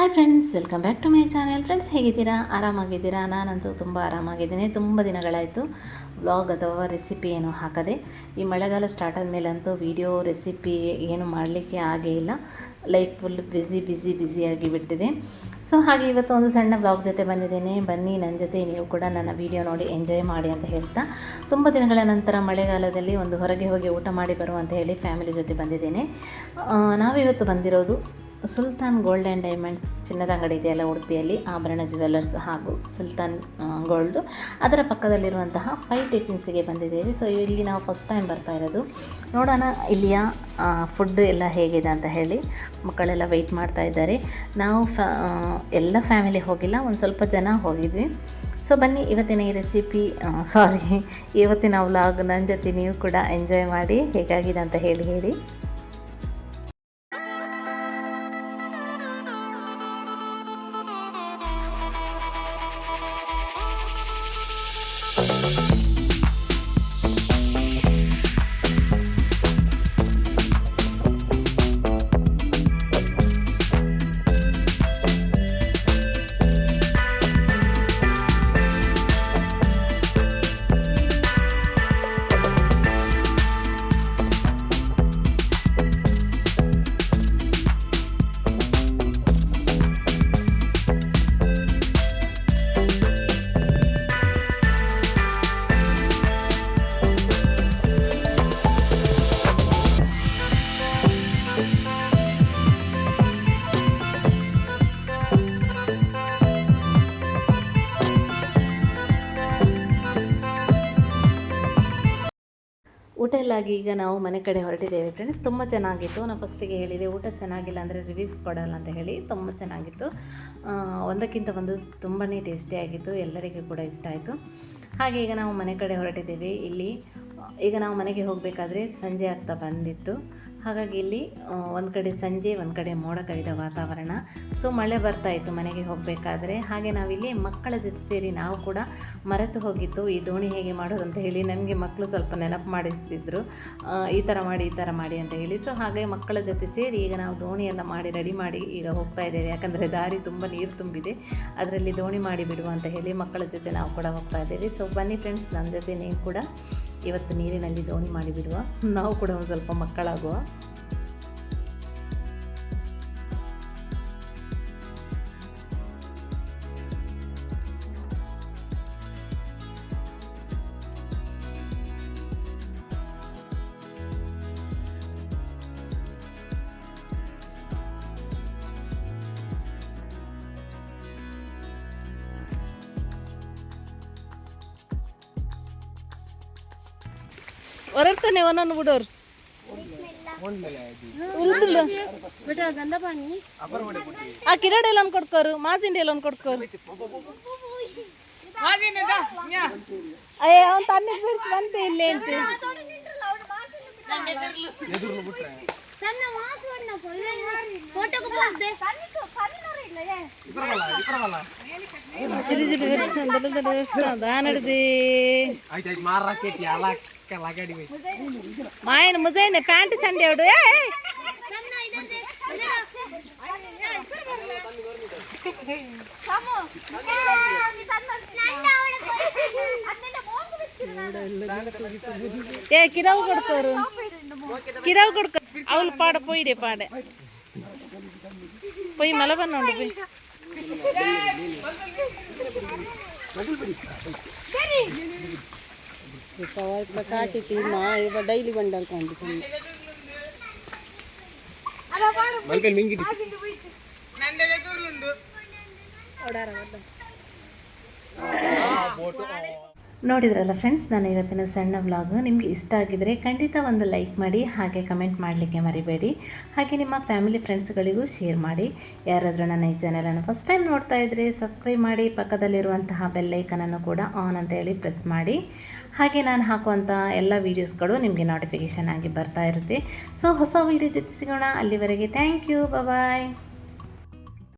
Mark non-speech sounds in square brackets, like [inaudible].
Hi friends welcome back to my channel friends ಹೇಗಿದ್ದೀರಾ? ಆರಾಮಾಗಿದ್ದೀರಾ? ನಾನಂತೂ ತುಂಬ ಆರಾಮಾಗಿದ್ದೀನಿ. ತುಂಬ ದಿನಗಳಾಯಿತು. ವ್ಲಾಗ್ ಅಥವಾ ರೆಸಿಪಿ ಏನು ಹಾಕದೆ. ಈ ಮಳೆಗಾಲ ಸ್ಟಾರ್ಟ್ ಆದಮೇಲಂತೂ ವಿಡಿಯೋ ರೆಸಿಪಿ ಏನು ಮಾಡಲಿಕ್ಕೆ ಆಗೇ ಇಲ್ಲ. ಲೈಫ್ ಫುಲ್ ಬ್ಯುಸಿ ಬ್ಯುಸಿ ಬ್ಯುಸಿಯಾಗಿ ಬಿಟ್ಟಿದೆ. ಸೊ ಹಾಗೆ ಇವತ್ತು ಒಂದು ಸಣ್ಣ ಬ್ಲಾಗ್ ಜೊತೆ ಬಂದಿದ್ದೇನೆ. ಬನ್ನಿ ನನ್ನ ಜೊತೆ ನೀವು ಕೂಡ ನನ್ನ ವಿಡಿಯೋ ನೋಡಿ ಎಂಜಾಯ್ ಮಾಡಿ ಅಂತ ಹೇಳ್ತಾ. ತುಂಬ ದಿನಗಳ ನಂತರ ಮಳೆಗಾಲದಲ್ಲಿ ಒಂದು ಹೊರಗೆ ಹೋಗಿ ಊಟ ಮಾಡಿ ಬರುವಂತ ಹೇಳಿ ಫ್ಯಾಮಿಲಿ ಜೊತೆ ಬಂದಿದ್ದೇನೆ. ನಾವಿವತ್ತು ಬಂದಿರೋದು ಸುಲ್ತಾನ್ ಗೋಲ್ಡ್ ಆ್ಯಂಡ್ ಡೈಮಂಡ್ಸ್ ಚಿನ್ನದ ಅಂಗಡಿ ಇದೆಯಲ್ಲ ಉಡುಪಿಯಲ್ಲಿ, ಆಭರಣ ಜ್ಯುವೆಲ್ಲರ್ಸ್ ಹಾಗೂ ಸುಲ್ತಾನ್ ಗೋಲ್ಡ್ ಅದರ ಪಕ್ಕದಲ್ಲಿರುವಂತಹ ಪೈ ಟಿಫಿನ್ಸಿಗೆ ಬಂದಿದ್ದೇವೆ. ಸೊ ಇಲ್ಲಿ ನಾವು ಫಸ್ಟ್ ಟೈಮ್ ಬರ್ತಾ ಇರೋದು. ನೋಡೋಣ ಇಲ್ಲಿಯ ಫುಡ್ ಎಲ್ಲ ಹೇಗಿದೆ ಅಂತ ಹೇಳಿ. ಮಕ್ಕಳೆಲ್ಲ ವೆಯ್ಟ್ ಮಾಡ್ತಾ ಇದ್ದಾರೆ. ನಾವು ಎಲ್ಲ ಫ್ಯಾಮಿಲಿ ಹೋಗಿಲ್ಲ. ಒಂದು ಸ್ವಲ್ಪ ಜನ ಹೋಗಿದ್ವಿ. ಸೊ ಬನ್ನಿ, ಇವತ್ತಿನ ಈ ರೆಸಿಪಿ ಸಾರಿ [laughs] ಇವತ್ತಿನ ವ್ಲಾಗ್ ನನ್ನ ಜೊತೆ ನೀವು ಕೂಡ ಎಂಜಾಯ್ ಮಾಡಿ ಹೇಗಾಗಿದೆ ಅಂತ ಹೇಳಿ ಹೇಳಿ. Bye. ಊಟ ಎಲ್ಲ ಆಗಿ ಈಗ ನಾವು ಮನೆ ಕಡೆ ಹೊರಟಿದ್ದೇವೆ ಫ್ರೆಂಡ್ಸ್ ತುಂಬ ಚೆನ್ನಾಗಿತ್ತು. ನಾನು ಫಸ್ಟಿಗೆ ಹೇಳಿದೆ ಊಟ ಚೆನ್ನಾಗಿಲ್ಲ ಅಂದರೆ ರಿವ್ಯೂಸ್ ಕೊಡೋಲ್ಲ ಅಂತ ಹೇಳಿ ತುಂಬ ಚೆನ್ನಾಗಿತ್ತು. ಒಂದಕ್ಕಿಂತ ಒಂದು ತುಂಬಾ ಟೇಸ್ಟಿಯಾಗಿತ್ತು ಎಲ್ಲರಿಗೂ ಕೂಡ ಇಷ್ಟ ಆಯಿತು. ಹಾಗೆ ಈಗ ನಾವು ಮನೆ ಕಡೆ ಹೊರಟಿದ್ದೇವೆ. ಇಲ್ಲಿ ಈಗ ನಾವು ಮನೆಗೆ ಹೋಗಬೇಕಾದ್ರೆ ಸಂಜೆ ಆಗ್ತಾ ಬಂದಿತ್ತು. ಹಾಗಾಗಿ ಇಲ್ಲಿ ಒಂದು ಕಡೆ ಸಂಜೆ, ಒಂದು ಕಡೆ ಮೋಡ ಕವಿದ ವಾತಾವರಣ. ಸೊ ಮಳೆ ಬರ್ತಾ ಇತ್ತು ಮನೆಗೆ ಹೋಗಬೇಕಾದ್ರೆ. ಹಾಗೆ ನಾವಿಲ್ಲಿ ಮಕ್ಕಳ ಜೊತೆ ಸೇರಿ ನಾವು ಕೂಡ ಮರೆತು ಹೋಗಿತ್ತು ಈ ದೋಣಿ ಹೇಗೆ ಮಾಡೋದು ಅಂತ ಹೇಳಿ ನಮಗೆ ಮಕ್ಕಳು ಸ್ವಲ್ಪ ನೆನಪು ಮಾಡಿಸ್ತಿದ್ರು. ಈ ಥರ ಮಾಡಿ, ಈ ಥರ ಮಾಡಿ ಅಂತ ಹೇಳಿ. ಸೊ ಹಾಗೆ ಮಕ್ಕಳ ಜೊತೆ ಸೇರಿ ಈಗ ನಾವು ದೋಣಿಯೆಲ್ಲ ಮಾಡಿ, ರೆಡಿ ಮಾಡಿ ಈಗ ಹೋಗ್ತಾ ಇದ್ದೇವೆ. ಯಾಕಂದರೆ ದಾರಿ ತುಂಬ ನೀರು ತುಂಬಿದೆ. ಅದರಲ್ಲಿ ದೋಣಿ ಮಾಡಿ ಬಿಡುವ ಅಂತ ಹೇಳಿ ಮಕ್ಕಳ ಜೊತೆ ನಾವು ಕೂಡ ಹೋಗ್ತಾ ಇದ್ದೇವೆ. ಸೊ ಬನ್ನಿ ಫ್ರೆಂಡ್ಸ್ ನನ್ನ ಜೊತೆ ನೀವು ಕೂಡ ಇವತ್ತು ನೀರಿನಲ್ಲಿ ದೋಣಿ ಮಾಡಿ ಬಿಡುವ ನಾವು ಕೂಡ ಒಂದು ಸ್ವಲ್ಪ ಮಕ್ಕಳಾಗುವ. ಹೊರಡ್ತಾನೆ ಒಂದೊಂದು ಬಿಡೋರು. ಆ ಕಿರಡೆ ಎಲ್ಲ ಒಂದು ಕೊಡ್ಕೋರು ಮಾಜಿಂಡಿ ಎಲ್ಲ ಒಂದು ಕೊಡ್ಕೋರು ಅಯ್ಯ ಅವನ್ ತನ್ನಿಗೆ ಬಂತೆ ಇಲ್ಲಿ ಅಂತ ಸಣ್ಣ ಮಾತು ಫೋಟೋಗೆ ಬಂದೆ ಜಿಡಿ ಜಿಡಿ ಬಿರ್ಚ್ ದೊಡ್ಡ ದೊಡ್ಡ ಬಿರ್ಚ್ ದಾನಡ್ದಿ ಆಯ್ತಾಯ್ತು ಮಾರಾಕೇತಿ ಅಲಾಕ ಲಾಗಾಡಿ ಬೈ ಮಾಯನ ಮುಜೈನೆ ಪ್ಯಾಂಟ್ ಚಂಡಿ ಅವಡು ಏ ಏ. ಸಣ್ಣ ಇದೊಂದೇ ಏ ಕಿರವು కిరావు కొడుకు అవును పాడ పోయిడే పాడే పోయి మలబన్న ఉండు పోయి இப்போ இப்போ காட்டிட்டு மா இப்போ டெய்லி பண்டல் காண்டி மல்பே போட்டு. ನೋಡಿದ್ರಲ್ಲ ಫ್ರೆಂಡ್ಸ್ ನಾನು ಇವತ್ತಿನ ಸಣ್ಣ ವ್ಲಾಗ್ ನಿಮಗೆ ಇಷ್ಟ ಆಗಿದರೆ ಖಂಡಿತ ಒಂದು ಲೈಕ್ ಮಾಡಿ, ಹಾಗೆ ಕಮೆಂಟ್ ಮಾಡಲಿಕ್ಕೆ ಮರಿಬೇಡಿ. ಹಾಗೆ ನಿಮ್ಮ ಫ್ಯಾಮಿಲಿ ಫ್ರೆಂಡ್ಸ್ಗಳಿಗೂ ಶೇರ್ ಮಾಡಿ. ಯಾರಾದರೂ ನನ್ನ ಈ ಚಾನಲನ್ನು ಫಸ್ಟ್ ಟೈಮ್ ನೋಡ್ತಾ ಇದ್ದರೆ ಸಬ್ಸ್ಕ್ರೈಬ್ ಮಾಡಿ, ಪಕ್ಕದಲ್ಲಿರುವಂತಹ ಬೆಲ್ಲೈಕನನ್ನು ಕೂಡ ಆನ್ ಅಂತ ಹೇಳಿ ಪ್ರೆಸ್ ಮಾಡಿ. ಹಾಗೆ ನಾನು ಹಾಕುವಂಥ ಎಲ್ಲ ವೀಡಿಯೋಸ್ಗಳು ನಿಮಗೆ ನೋಟಿಫಿಕೇಷನ್ ಆಗಿ ಬರ್ತಾ ಇರುತ್ತೆ. ಸೊ ಹೊಸ ವೀಡಿಯೋ ಜೊತೆ ಸಿಗೋಣ. ಅಲ್ಲಿವರೆಗೆ ಥ್ಯಾಂಕ್ ಯು ಬಾಯ್